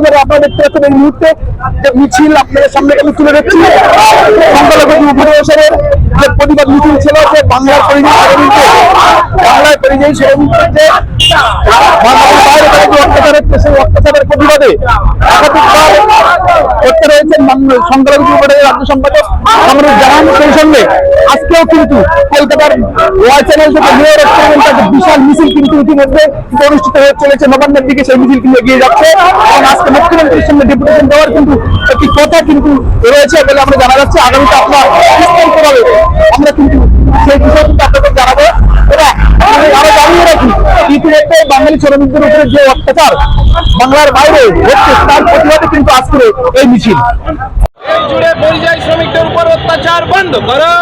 এবারে আপনারা দেখতে পাচ্ছেন এই মুহূর্তে মিছিল আপনাদের সামনে আমি তুলে ধরছি। সংখ্যালঘু উপনিবেশের যে প্রতিবাদ মিছিল ছিল বাংলার পরিযায়ী বাংলায় পরিযায়ী শ্রমিকদের যে বাংলার অত্যাচারের প্রতিবাদে সেই এগিয়ে যাচ্ছে। দেওয়ার কিন্তু কথা কিন্তু রয়েছে বলে আমরা জানা যাচ্ছে। আগামীতে আপনার আমরা কিন্তু সেই বিষয় কিন্তু আপনাদের জানাব এবং আমি আরও জানিয়ে রাখি ইতিমধ্যে বাঙালি শ্রমিকদের উপরে যে অত্যাচার বাংলার বাইরে হচ্ছে তার প্রতিবাদে কিন্তু আজকে এই মিছিল। জুড়ে পরিযায়ী শ্রমিকদের উপর অত্যাচার, বন্ধ করো।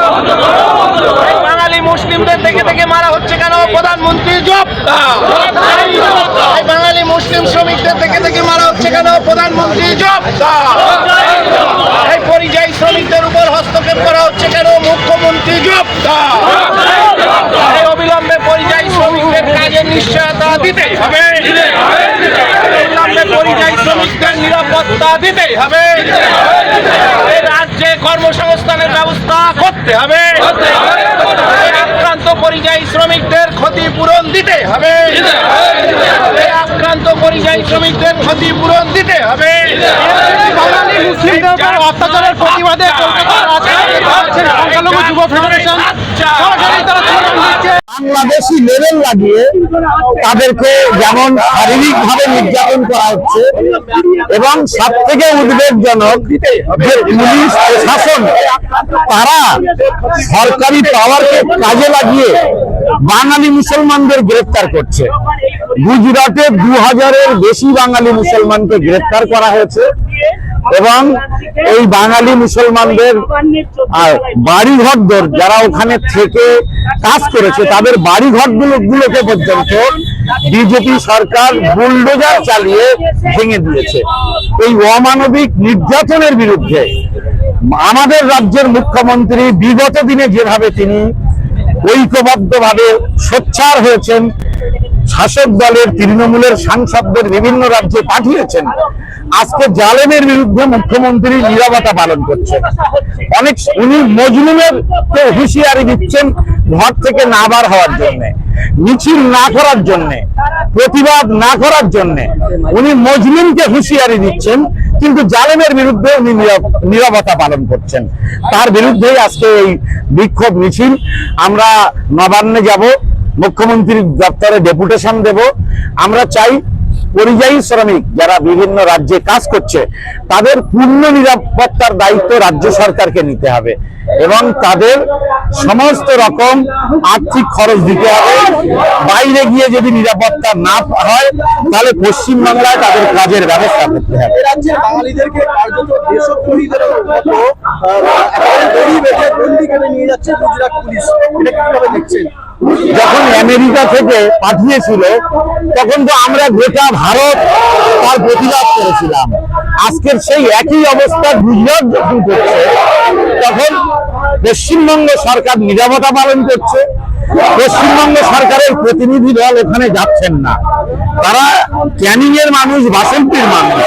বাঙালি মুসলিমদের থেকে থেকে মারা হচ্ছে কেন? প্রধানমন্ত্রী জব বাঙালি মুসলিম শ্রমিকদের থেকে থেকে মারা হচ্ছে কেন? প্রধানমন্ত্রী জব এই পরিযায়ী শ্রমিকদের উপর হস্তক্ষেপ করা হচ্ছে কেন? মুখ্যমন্ত্রী জব দাও এই অবিলম্বে পরিযায়ী শ্রমিকদের কাজের নিশ্চয়তা দিতেই হবে অবিলম্বে পরিযায়ী শ্রমিকদের নিরাপত্তা দিতেই হবে। রাজ্যে কর্মসংস্থানের ব্যবস্থা করতে হবে। আক্রান্ত পরিযায়ী শ্রমিকদের ক্ষতিপূরণ দিতে হবে। আক্রান্ত পরিযায়ী শ্রমিকদের ক্ষতিপূরণ দিতে হবে। মুসলিমদের অত্যাচারের প্রতিবাদে কলকাতার সংখ্যালঘু যুব ফেডারেশন সরাসরি তারা স্লোগান দিচ্ছে। বাংলাদেশি লেভেল লাগিয়ে তাদেরকে যেমন শারীরিক ভাবে নির্যাতন করা হচ্ছে এবং সব থেকে উদ্বেগজনক যে পুলিশ প্রশাসন, তারা সরকারি পাওয়ারকে কাজে লাগিয়ে বাঙালি মুসলমানদের গ্রেফতার করছে। গুজরাটে দু হাজারের বেশি বাঙালি মুসলমানকে গ্রেফতার করা হয়েছে। এবং এই বাঙালি মুসলমানদের, আর বাড়ি ঘরদর যারা ওখানে থেকে কাজ করেছে, তাদের বাড়ি ঘর গুলোকে পর্যন্ত বিজেপি সরকার বুলডোজার চালিয়ে ভেঙে দিয়েছে। এই অমানবিক নির্যাতনের বিরুদ্ধে আমাদের রাজ্যের মুখ্যমন্ত্রী বিগত দিনে যেভাবে তিনি ঐক্যবদ্ধভাবে সোচ্চার হয়েছেন, শাসক দলের তৃণমূলের সাংসদদের বিভিন্ন রাজ্যে পাঠিয়েছেন আজকে জালেমের বিরুদ্ধে মুখ্যমন্ত্রী নিরাপত্তা পালন করছেন। অনেক উনি মজলুমের হুঁশিয়ারি দিচ্ছেন ঘর থেকে না বার হওয়ার জন্য, মিছিল না করার জন্য, প্রতিবাদ না করার জন্য উনি মজলুমকে হুঁশিয়ারি দিচ্ছেন, কিন্তু জালেমের বিরুদ্ধে উনি নিরাপত্তা পালন করছেন। তার বিরুদ্ধেই আজকে এই বিক্ষোভ মিছিল। আমরা নবান্নে যাব, মুখ্যমন্ত্রীর দপ্তরে ডেপুটেশন দেব। আমরা চাই পরিযায়ী শ্রমিক যারা বিভিন্ন রাজ্যে কাজ করছে, তাদের পূর্ণ নিরাপত্তার দায়িত্ব রাজ্য সরকারকে নিতে হবে এবং তাদের সমস্ত রকম আর্থিক খরচ দিতে হবে। বাইরে গিয়ে যদি নিরাপত্তা না হয়, তাহলে পশ্চিমবাংলায় তাদের কাজের ব্যবস্থা করতে হবে। নিয়ে যাচ্ছে গুজরাট পুলিশ। এটা কীভাবে দেখছেন? যখন আমেরিকা থেকে পাঠিয়েছিল, তখন তো আমরা গোটা ভারত তার প্রতিবাদ করেছিলাম। আজকের সেই একই অবস্থা গুজরাট যখন করছে, তখন পশ্চিমবঙ্গ সরকার নিরাপত্তা পালন করছে। পশ্চিমবঙ্গ সরকারের প্রতিনিধি দল ওখানে যাচ্ছেন না। তারা ক্যানিং এর মানুষ, বাসন্তীর মানুষ।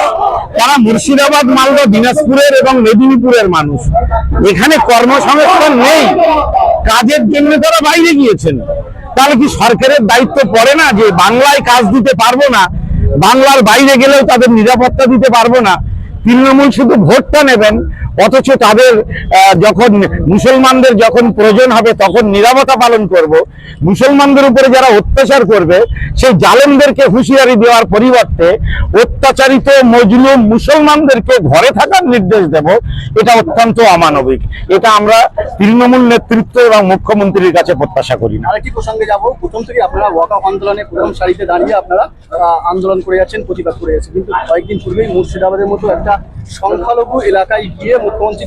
তারা মুর্শিদাবাদ, মালদা, দিনাজপুরের এবং মেদিনীপুরের মানুষ। এখানে কর্মসংস্থান নেই। কাজের জন্য তারা বাইরে গিয়েছেন। তাহলে কি সরকারের দায়িত্ব পড়ে না যে বাংলায় কাজ দিতে পারব না? বাংলার বাইরে গেলেও তাদের নিরাপত্তা দিতে পারব না? তৃণমূল শুধু ভোটটা নেবেন অথচ তাদের যখন মুসলমানদের যখন প্রয়োজন হবে, তখন নিরাপত্তা পালন করব। মুসলমানদের উপরে যারা অত্যাচার করবে, সেই জালেমদেরকে হুঁশিয়ারি দেওয়ার পরিবর্তে অত্যাচারিত মজলুম মুসলমানদেরকে ঘরে থাকার নির্দেশ দেব। এটা অত্যন্ত অমানবিক। এটা আমরা তৃণমূল নেতৃত্ব এবং মুখ্যমন্ত্রীর কাছে প্রত্যাশা করি না। আরেকটি প্রসঙ্গে যাব। প্রথম থেকে আপনারা ওয়াক আন্দোলনে প্রথম সারিতে দাঁড়িয়ে আপনারা আন্দোলন করে যাচ্ছেন, প্রতিবাদ করে যাচ্ছেন। কিন্তু কয়েকদিন পূর্বেই মুর্শিদাবাদের মতো একটা সংখ্যালঘু এলাকায় গিয়ে মুখ্যমন্ত্রী